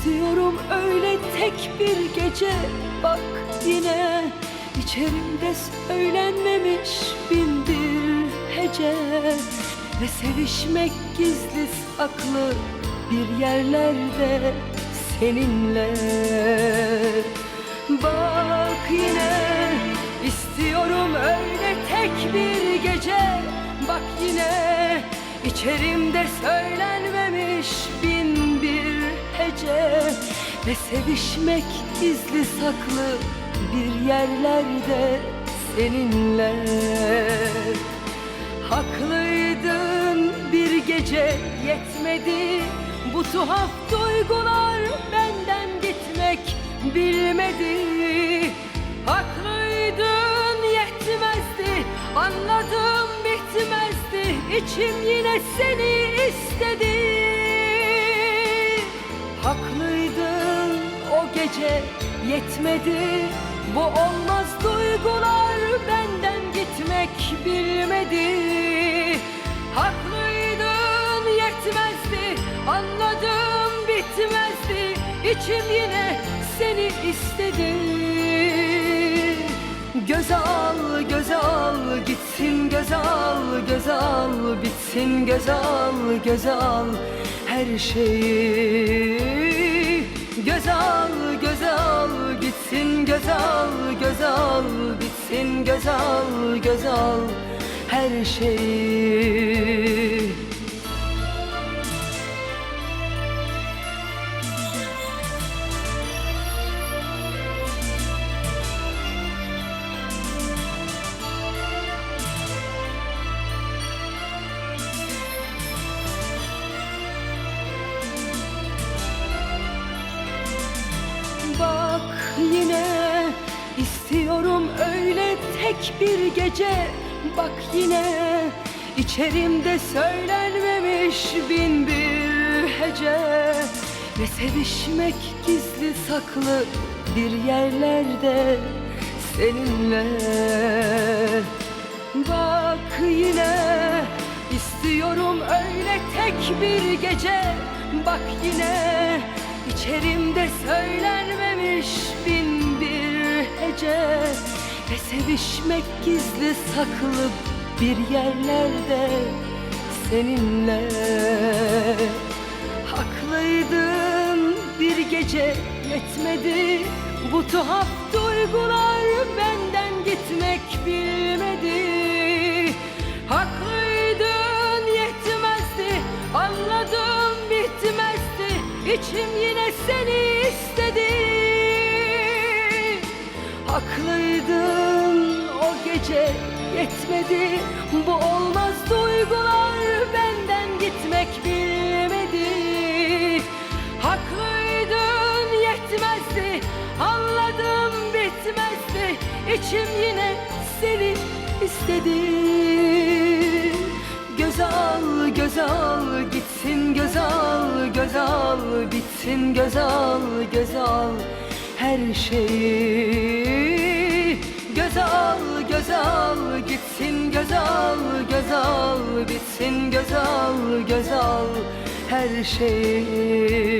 İstiyorum öyle tek bir gece. Bak yine içerimde söylenmemiş bin bir hece. Ve sevişmek gizli saklı bir yerlerde seninle. Bak yine istiyorum öyle tek bir gece. Bak yine içerimde söylenmemiş Ve sevişmek gizli saklı bir yerlerde seninle. Haklıydın bir gece yetmedi Bu tuhaf duygular benden gitmek bilmedi. Haklıydın yetmezdi anladım bitmezdi İçim yine seni istedi. Haklıydın o gece yetmedi. Bu olmaz duygular benden gitmek bilmedi. Haklıydın yetmezdi anladım bitmezdi. İçim yine seni istedi. Göze al, göze al, gitsin göze al, göze al, bitsin göze al, göze al her şeyi. Bitsin göze al, göze al her şeyi. Tek bir gece Bak yine içerimde söylenmemiş bin bir hece. Ve sevişmek gizli saklı bir yerlerde seninle. Bak yine istiyorum öyle tek bir gece. Bak yine sevişmek gizli saklı bir yerlerde seninle. Haklıydın bir gece yetmedi. Bu tuhaf duygular benden gitmek bilmedi. Haklıydın yetmezdi. Anladım bitmezdi. İçim yine seni istedi. Haklıydın gece yetmedi. Bu olmaz duygular benden gitmek bilmedi. Haklıydın yetmezdi anladım bitmezdi. İçim yine seni istedi. Göze al, göze al, gitsin göze al, göze al, bitsin göze al, göze al her şeyi. Göze al, göze al, gitsin göze al, göze al, bitsin göze al, göze al her şeyi.